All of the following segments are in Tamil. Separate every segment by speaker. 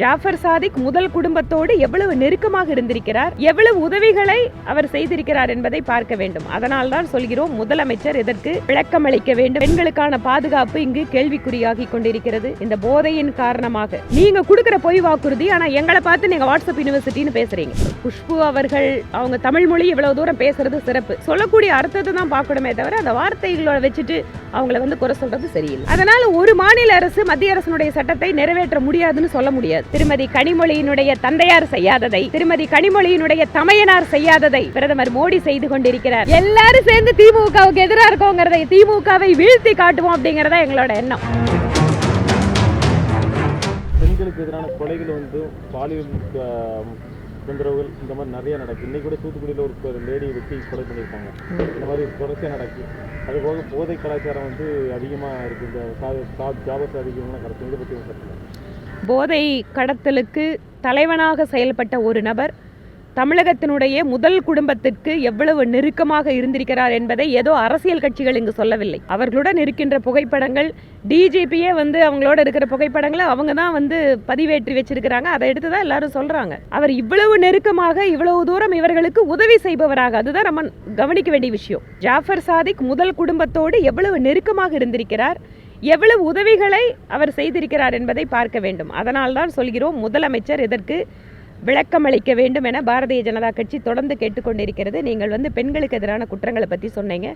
Speaker 1: ஜாஃபர் சாதிக் முதல் குடும்பத்தோடு எவ்வளவு நெருக்கமாக இருந்திருக்கிறார் எவ்வளவு உதவிகளை அவர் செய்திருக்கிறார் என்பதை பார்க்க வேண்டும். அதனால் தான் சொல்கிறோம் முதலமைச்சர் இதற்கு விளக்கம் அளிக்க வேண்டும்? பெண்களுக்கான பாதுகாப்பு இங்கு கேள்விக்குறியாகி கொண்டிருக்கிறது. இந்த போதையின் காரணமாக. நீங்க கொடுக்கிற பொய் வாக்குறுதி ஆனா எங்களை பார்த்து நீங்க வாட்ஸ்அப் யூனிவர்சிட்டின்னு பேசுறீங்க. குஷ்பு அவர்கள் அவங்க தமிழ் மொழி இவ்வளவு தூரம் பேசுறது சிறப்பு. சொல்லக்கூடிய அர்த்தத்தை தான் பார்க்கணுமே தவிர அந்த வார்த்தைகளோட வச்சுட்டு அவங்கள வந்து குறை சொல்றது சரியில்லை. அதனால ஒரு மாநில அரசு மத்திய அரசினுடைய சட்டத்தை நிறைவேற்ற முடியாதுன்னு சொல்ல முடியாது. திருமதி கனிமொழியினுடைய தந்தையார் செய்யாததை திருமதி கனிமொழியினுடைய தமையனார் செய்யாததை பிரதமர் மோடி செய்து கொண்டிருக்கிறார். எல்லாரும் சேர்ந்து திமுகவுக்கு எதிராக இருக்கோங்கிறதை திமுகவை வீழ்த்தி காட்டுவோம் அப்படிங்கறத எங்களோட எண்ணம்.
Speaker 2: பெண்களுக்கு எதிரான கொலைகள் வந்து பாலியல் தொந்தரவுகள் இந்த மாதிரி நிறைய நடக்குது. இன்னைக்கு கூட தூத்துக்குடியில் ஒரு லேடி வெட்டி கொலை பண்ணியிருக்காங்க. இந்த மாதிரி தொடர்ச்சியாக நடக்கு. அதுபோக போதை கலாச்சாரம் வந்து அதிகமாக இருக்குது இந்த சா- ஜாபஸ் அதிகமான கருத்து இதை பற்றி
Speaker 1: போதை கடத்தலுக்கு தலைவனாக செயல்பட்ட ஒரு நபர் தமிழகத்தினுடைய முதல் குடும்பத்திற்கு எவ்வளவு நெருக்கமாக இருந்திருக்கிறார் என்பதை ஏதோ அரசியல் கட்சிகள் இங்கு சொல்லவில்லை. அவர்களுடன் இருக்கின்ற புகைப்படங்கள் டிஜிபியே வந்து அவங்களோட இருக்கிற புகைப்படங்களை அவங்க தான் வந்து பதிவேற்றி வச்சிருக்கிறாங்க. அதை எடுத்து தான் எல்லாரும் சொல்றாங்க. அவர் இவ்வளவு நெருக்கமாக இவ்வளவு தூரம் இவர்களுக்கு உதவி செய்பவராக அதுதான் நம்ம கவனிக்க வேண்டிய விஷயம். ஜாஃபர் சாதிக் முதல் குடும்பத்தோடு எவ்வளவு நெருக்கமாக இருந்திருக்கிறார்? எவ்வளவு உதவிகளை அவர் செய்திருக்கிறார் என்பதை பார்க்க வேண்டும். அதனால் தான் சொல்கிறோம் முதலமைச்சர் இதற்கு விளக்கம் அளிக்க வேண்டும் என பாரதிய ஜனதா கட்சி தொடர்ந்து கேட்டுக்கொண்டிருக்கிறது. நீங்கள் வந்து பெண்களுக்கு எதிரான குற்றங்களை பற்றி சொன்னீங்க.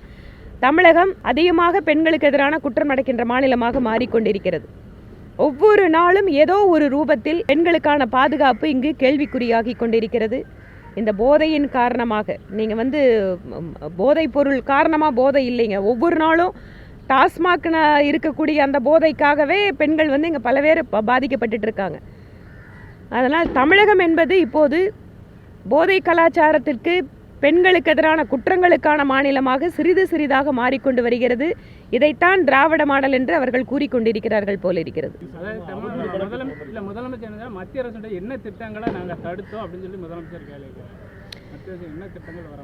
Speaker 1: தமிழகம் அதிகமாக பெண்களுக்கு எதிரான குற்றம் நடக்கின்ற மாநிலமாக மாறிக்கொண்டிருக்கிறது. ஒவ்வொரு நாளும் ஏதோ ஒரு ரூபத்தில் பெண்களுக்கான பாதுகாப்பு இங்கு கேள்விக்குறியாகி கொண்டிருக்கிறது. இந்த போதையின் காரணமாக நீங்கள் வந்து போதைப் பொருள் காரணமாக போதை இல்லைங்க. ஒவ்வொரு நாளும் டாஸ்மாக்ன இருக்கக்கூடிய அந்த போதைக்காகவே பெண்கள் வந்து இங்கே பல பேர் ப- பாதிக்கப்பட்டுட்டு இருக்காங்க அதனால் தமிழகம் என்பது இப்போது போதை கலாச்சாரத்திற்கு பெண்களுக்கு எதிரான குற்றங்களுக்கான மாநிலமாக சிறிது சிறிதாக மாறிக்கொண்டு வருகிறது. இதைத்தான் திராவிட மாடல் என்று அவர்கள் கூறிக்கொண்டிருக்கிறார்கள் போல இருக்கிறது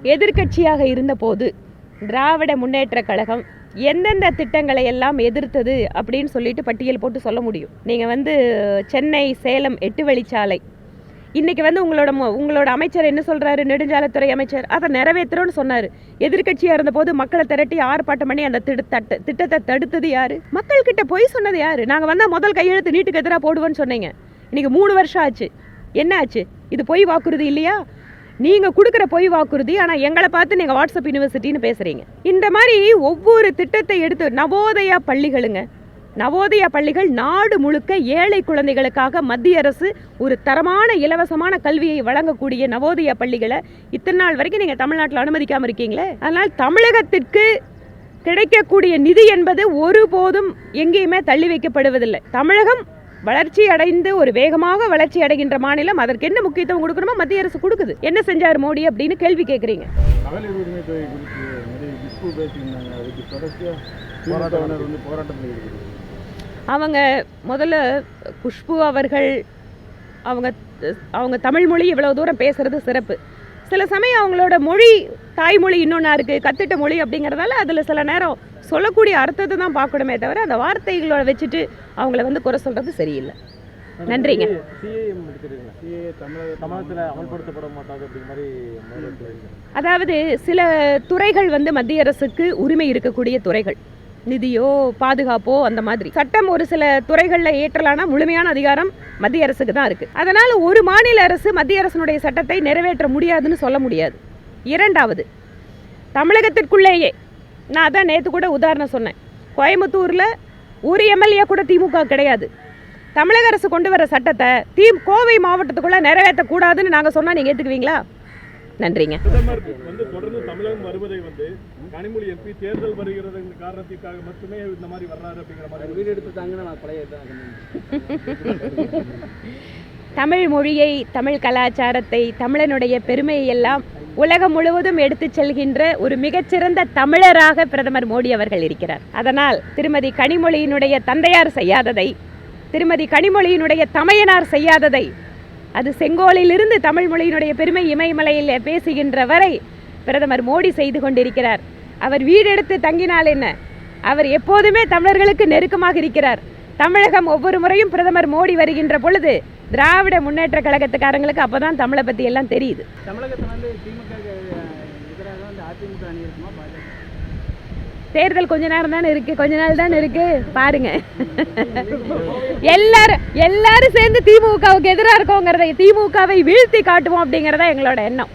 Speaker 1: எதிர்க்கட்சியாக இருந்தபோது திராவிட முன்னேற்ற கழகம் எந்தெந்த திட்டங்களை எல்லாம் எதிர்த்தது அப்படின்னு சொல்லிட்டு பட்டியல் போட்டு சொல்ல முடியும். நீங்கள் வந்து சென்னை சேலம் எட்டு வழிச்சாலை. இன்னைக்கு வந்து உங்களோட உங்களோட அமைச்சர் என்ன சொல்றாரு? நெடுஞ்சாலைத்துறை அமைச்சர். அதை நிறைவேற்றுறோன்னு சொன்னார். எதிர்கட்சியாக இருந்தபோது மக்களை திரட்டி ஆர்ப்பாட்டம் பண்ணி அந்த திடு- திட்டத்தை தடுத்தது யாரு? மக்கள்கிட்ட பொய் சொன்னது யாரு? நாங்கள் வந்தால் முதல் கையெழுத்து நீட்டுக்கு எதிராக போடுவோன்னு சொன்னீங்க. இன்றைக்கி மூணு வருஷம் ஆச்சு. என்ன ஆச்சு? இது பொய் வாக்குறுதி இல்லையா? நீங்கள் கொடுக்குற பொய் வாக்குறுதி ஆனால் எங்களை பார்த்து நீங்கள் வாட்ஸ்அப் யூனிவர்சிட்டின்னு பேசுகிறீங்க இந்த மாதிரி ஒவ்வொரு திட்டத்தை எடுத்து நவோதயா பள்ளிகளுங்க நவோதயா பள்ளிகள் நாடு முழுக்க ஏழை குழந்தைகளுக்காக மத்திய அரசு ஒரு தரமான இலவசமான கல்வியை வழங்கக்கூடிய நவோதயா பள்ளிகளை இத்தனை நாள் வரைக்கும் நீங்கள் தமிழ்நாட்டில் அனுமதிக்காமல் இருக்கீங்களே? அதனால் தமிழகத்திற்கு கிடைக்கக்கூடிய நிதி என்பது ஒருபோதும் எங்கேயுமே தள்ளி வைக்கப்படுவதில்லை. தமிழகம் வளர்ச்சி அடைந்து ஒரு வேகமாக வளர்ச்சி அடைகின்ற மாநிலம் அதற்கு என்ன முக்கியத்துவம் கொடுக்கணுமோ மத்திய அரசு கொடுக்குது. என்ன செஞ்சார் மோடி அப்படின்னு கேள்வி கேட்குறீங்க. அவங்க முதல்ல குஷ்பு அவர்கள் அவங்க அவங்க தமிழ் மொழி இவ்வளவு தூரம் பேசுறது சிறப்பு. சில சமயம் அவங்களோட மொழி தாய்மொழி இன்னொன்னா இருக்குது கத்துட்ட மொழி அப்படிங்கிறதால அதில் சில நேரம் சொல்லக்கூடிய அர்த்தத்தை தான் பார்க்கணுமே தவிர அந்த வார்த்தைகளோட வச்சுட்டு அவங்கள வந்து குறை சொல்றது சரியில்லை. நன்றிங்க. அதாவது சில துறைகள் வந்து மத்திய அரசுக்கு உரிமை இருக்கக்கூடிய துறைகள். நிதியோ பாதுகாப்போ அந்த மாதிரி. சட்டம் ஒரு சில துறைகளில் ஏற்றலானா முழுமையான அதிகாரம் மத்திய அரசுக்கு தான் இருக்கு. அதனால ஒரு மாநில அரசு மத்திய அரசினுடைய சட்டத்தை நிறைவேற்ற முடியாதுன்னு சொல்ல முடியாது. இரண்டாவது தமிழகத்திற்குள்ளேயே நான் அதான் நேற்று கூட உதாரணம் சொன்னேன். கோயம்புத்தூரில் ஒரு எம்எல்ஏ கூட திமுக கிடையாது. தமிழக அரசு கொண்டு வர சட்டத்தை தீ கோவை மாவட்டத்துக்குள்ளே நிறைவேற்றக்கூடாதுன்னு நாங்கள் சொன்னால் நீங்கள் ஏற்றுக்குவீங்களா நன்றிங்க.
Speaker 2: பிரதமர் வந்து தொடர்ந்து தமிழகம் வருவதை வந்து கனிமொழி எம்பி தேர்தல் வருகிறது காரணத்திற்காக மட்டுமே இந்த மாதிரி வர்றாரு அப்படிங்கிற மாதிரி.
Speaker 3: வீடு எடுத்து தாங்கன்னா நான் பழைய
Speaker 1: தமிழ் மொழியை தமிழ் கலாச்சாரத்தை தமிழனுடைய பெருமையை எல்லாம் உலகம் முழுவதும் எடுத்துச் செல்கின்ற ஒரு மிகச்சிறந்த தமிழராக பிரதமர் மோடி அவர்கள் இருக்கிறார். அதனால் திருமதி கனிமொழியினுடைய தந்தையார் செய்யாததை திருமதி கனிமொழியினுடைய தமையனார் செய்யாததை அது செங்கோலிலிருந்து தமிழ் மொழியினுடைய பெருமை இமயமலையில் பேசுகின்ற வரை பிரதமர் மோடி செய்து கொண்டிருக்கிறார். அவர் வீடெடுத்து தங்கினால் என்ன? அவர் எப்போதுமே தமிழர்களுக்கு நெருக்கமாக இருக்கிறார். தமிழகம் ஒவ்வொரு முறையும் பிரதமர் மோடி வருகின்ற பொழுது திராவிட முன்னேற்ற கழகத்துக்காரங்களுக்கு அப்பதான் தமிழை பத்தி எல்லாம் தெரியுது. தேர்தல் கொஞ்ச நேரம் தானே இருக்கு. கொஞ்ச நாள் தானே இருக்கு. பாருங்க. எல்லாரும் எல்லாரும் சேர்ந்து திமுகவுக்கு எதிராக இருக்கோங்கிறத திமுகவை வீழ்த்தி காட்டுவோம் அப்படிங்கறத எங்களோட எண்ணம்.